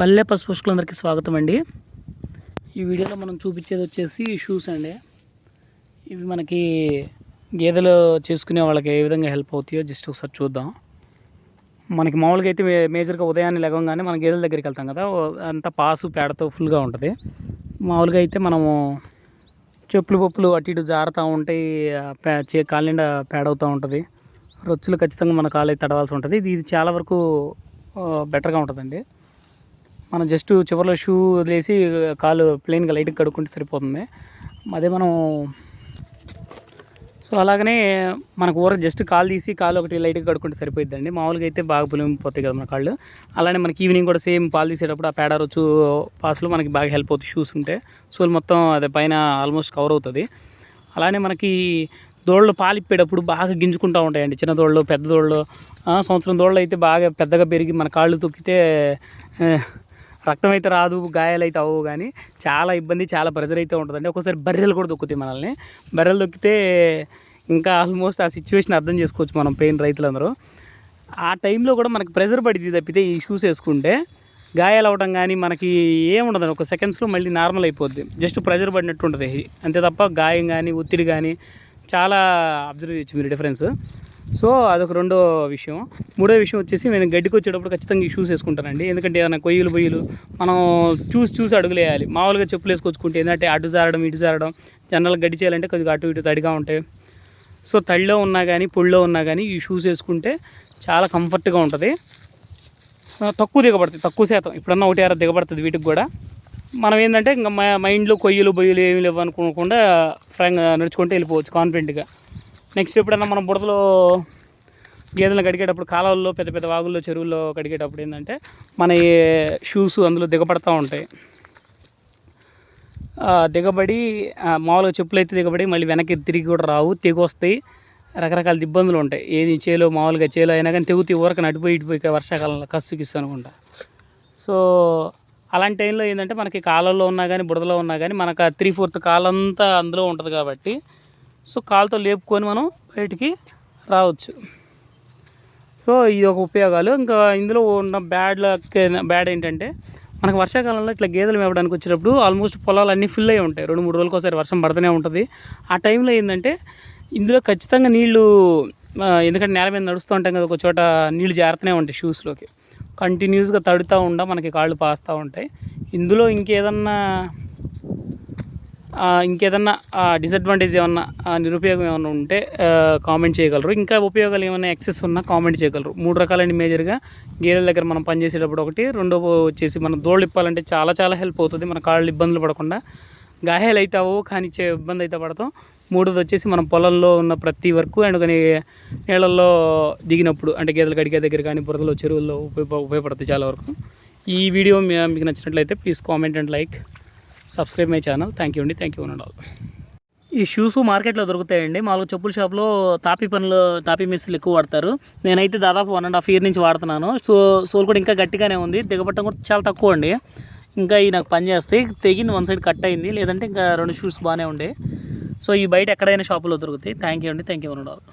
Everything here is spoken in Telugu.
పల్లె పశుపోషకులందరికీ స్వాగతం అండి. ఈ వీడియోలో మనం చూపించేది వచ్చేసి షూస్ అండి. ఇవి మనకి గేదెలు చేసుకునే వాళ్ళకి ఏ విధంగా హెల్ప్ అవుతాయో జస్ట్ ఒకసారి చూద్దాం. మనకి మామూలుగా అయితే మే- మేజర్గా ఉదయాన్నే లేవగానే మన గేదెల దగ్గరికి వెళ్తాం కదా అంతా పాసు పేడతో ఫుల్గా ఉంటుంది. మామూలుగా అయితే మనము చెప్పులు పప్పులు అటు ఇటు జారుతూ ఉంటాయి పే చే నిండా పేడ అవుతూ ఉంటుంది. రొచ్చులు ఖచ్చితంగా మన కాలు అయితే తడవాల్సి ఉంటుంది. ఇది ఇది చాలా వరకు బెటర్గా ఉంటుందండి. మనం జస్ట్ చివరిలో షూ వదిలేసి కాలు ప్లెయిన్గా లైట్గా కడుక్కుంటే సరిపోతుంది. అదే మనం సో అలాగనే మనకు ఊర జస్ట్ కాలు తీసి కాలు ఒకటి లైట్గా కడుక్కుంటే సరిపోయిద్దండి. మామూలుగా అయితే బాగా పులిమిపోతాయి కదా మన కాళ్ళు. అలానే మనకి ఈవినింగ్ కూడా సేమ్ పాలు తీసేటప్పుడు ఆ పేడ రొచ్చు పాసులు మనకి బాగా హెల్ప్ అవుతుంది షూస్ ఉంటే. సోల్ మొత్తం అదే పైన ఆల్మోస్ట్ కవర్ అవుతుంది. అలానే మనకి దోళ్ళు పాలిప్పేటప్పుడు బాగా గింజుకుంటూ ఉంటాయండి. చిన్న దోళ్ళు పెద్ద దోళ్ళు. సంవత్సరం దోళ్ళు అయితే బాగా పెద్దగా పెరిగి మన కాళ్ళు తొక్కితే రక్తం అయితే రాదు గాయాలు అయితే అవ్వవు కానీ చాలా ఇబ్బంది చాలా ప్రెజర్ అయితే ఉంటుందండి. ఒక్కోసారి బర్రెలు కూడా దొక్కుతాయి మనల్ని. బర్రెలు దొక్కితే ఇంకా ఆల్మోస్ట్ ఆ సిచ్యువేషన్ అర్థం చేసుకోవచ్చు మనం పెయిన్ రైతులందరూ. ఆ టైంలో కూడా మనకి ప్రెజర్ పడింది తప్పితే ఈ షూస్ వేసుకుంటే గాయాలు అవ్వడం కానీ మనకి ఏముండదు ఒక సెకండ్స్లో మళ్ళీ నార్మల్ అయిపోద్ది. జస్ట్ ప్రెజర్ పడినట్టు ఉంటుంది. అంతే తప్ప గాయం కానీ ఒత్తిడి కానీ చాలా అబ్జర్వ్ చేయొచ్చు మీరు డిఫరెన్స్ సో అదొక రెండో విషయం. మూడో విషయం వచ్చేసి నేను గడ్డికి వచ్చేటప్పుడు ఖచ్చితంగా ఈ షూస్ వేసుకుంటానండి. ఎందుకంటే ఏదైనా కొయ్యలు బొయ్యలు మనం చూసి చూసి అడుగులు వేయాలి మామూలుగా చెప్పులు వేసుకొచ్చుకుంటే ఏంటంటే అటు జారడం ఇటు జారడం జనరల్ గడ్డి చేయాలంటే కొద్దిగా అటు ఇటు తడిగా ఉంటాయి. సో తడిలో ఉన్నా కానీ పొడిలో ఉన్నా కానీ ఈ షూస్ వేసుకుంటే చాలా కంఫర్ట్గా ఉంటుంది. తక్కువ దిగబడుతుంది తక్కువ శాతం. ఇప్పుడన్నా ఒకటి అర దిగబడుతుంది వీటికి కూడా. మనం ఏంటంటే ఇంకా మా మైండ్లో కొయ్యలు బొయ్యలు ఏమి లేవు అనుకోకుండా ఫ్రాంక్గా నడుచుకుంటే వెళ్ళిపోవచ్చు కాన్ఫిడెంట్గా నెక్స్ట్ ఎప్పుడైనా మనం బుడదలో గేదెలను కడిగేటప్పుడు కాలువల్లో పెద్ద పెద్ద వాగుల్లో చెరువుల్లో కడిగేటప్పుడు ఏంటంటే మన షూస్ అందులో దిగబడతా ఉంటాయి. దిగబడి మామూలుగా చెప్పులు అయితే దిగబడి మళ్ళీ వెనక్కి తిరిగి కూడా రావు తెగి వస్తాయి రకరకాల ఇబ్బందులు ఉంటాయి. ఏది చేలో మామూలుగా చేలో అయినా కానీ తెగుతీ ఊరక నడిపోయి ఇటుపోయి వర్షాకాలంలో కస్సు అనుకుంటా సో అలాంటి టైంలో ఏంటంటే మనకి కాలంలో ఉన్నా కానీ బుడదలో ఉన్నా కానీ మనకు త్రీ ఫోర్త్ కాలంతా అందులో ఉంటుంది కాబట్టి సో కాలుతో లేపుకొని మనం బయటికి రావచ్చు. సో ఇది ఒక ఉపయోగాలు. ఇంకా ఇందులో ఉన్న బ్యాడ్ బ్యాడ్ ఏంటంటే మనకు వర్షాకాలంలో ఇట్లా గేదెలు మేపడానికి వచ్చేటప్పుడు ఆల్మోస్ట్ పొలాలు అన్నీ ఫుల్ అయి ఉంటాయి. రెండు మూడు రోజులకు ఒకసారి వర్షం పడుతూనే ఉంటుంది. ఆ టైంలో ఏంటంటే ఇందులో ఖచ్చితంగా నీళ్ళు ఎందుకంటే నేల మీద నడుస్తూ ఉంటాం కదా ఒక చోట నీళ్ళు జారుతూనే ఉంటాయి షూస్లోకి కంటిన్యూస్గా తడుతూ ఉండ మనకి కాళ్ళు పాస్తూ ఉంటాయి. ఇందులో ఇంకేదన్నా ఇంకేదన్నా డిసడ్వాంటేజ్ ఏమన్నా నిరుపయోగం ఏమన్నా ఉంటే కామెంట్ చేయగలరు. ఇంకా ఉపయోగాలు ఏమైనా ఎక్సెస్ ఉన్నా కామెంట్ చేయగలరు. మూడు రకాలండి మేజర్గా గేదెల దగ్గర మనం పనిచేసేటప్పుడు ఒకటి రెండో వచ్చేసి మనం దోళ్ళు ఇప్పాలంటే చాలా చాలా హెల్ప్ అవుతుంది. మన కాళ్ళు ఇబ్బందులు పడకుండా. గాయాలు అయితే కానీ చే ఇబ్బంది అయితే పడతాం. మూడోది వచ్చేసి మనం పొలంలో ఉన్న ప్రతి వరకు అండ్ కానీ నీళ్ళల్లో దిగినప్పుడు అంటే గేదెలు కడిగే దగ్గర కానీ బురదలో చెరువుల్లో ఉపయోగ ఉపయోగపడుతుంది చాలా వరకు. ఈ వీడియో మీకు నచ్చినట్లయితే please comment and like subscribe my channel. Thank you అండి. థ్యాంక్ యూ అండ్ ఆల్ ఈ షూస్ మార్కెట్లో దొరుకుతాయండి. మామూలుగా చెప్పుల షాప్లో తాపీ పనులు తాపీ మిస్సులు ఎక్కువ వాడతారు. నేనైతే దాదాపు వన్ అండ్ హాఫ్ ఇయర్ నుంచి వాడుతున్నాను. సో సోల్ కూడా ఇంకా గట్టిగానే ఉంది. దిగబట్టం కూడా చాలా తక్కువ అండి. ఇంకా ఈ నాకు పని చేస్తాయి తెగింది వన్ సైడ్ కట్ అయింది. లేదంటే ఇంకా రెండు షూస్ బాగానే ఉండే. సో ఈ బయట ఎక్కడైనా షాపులో దొరుకుతాయి. థ్యాంక్ యూ అండి. Thank you and all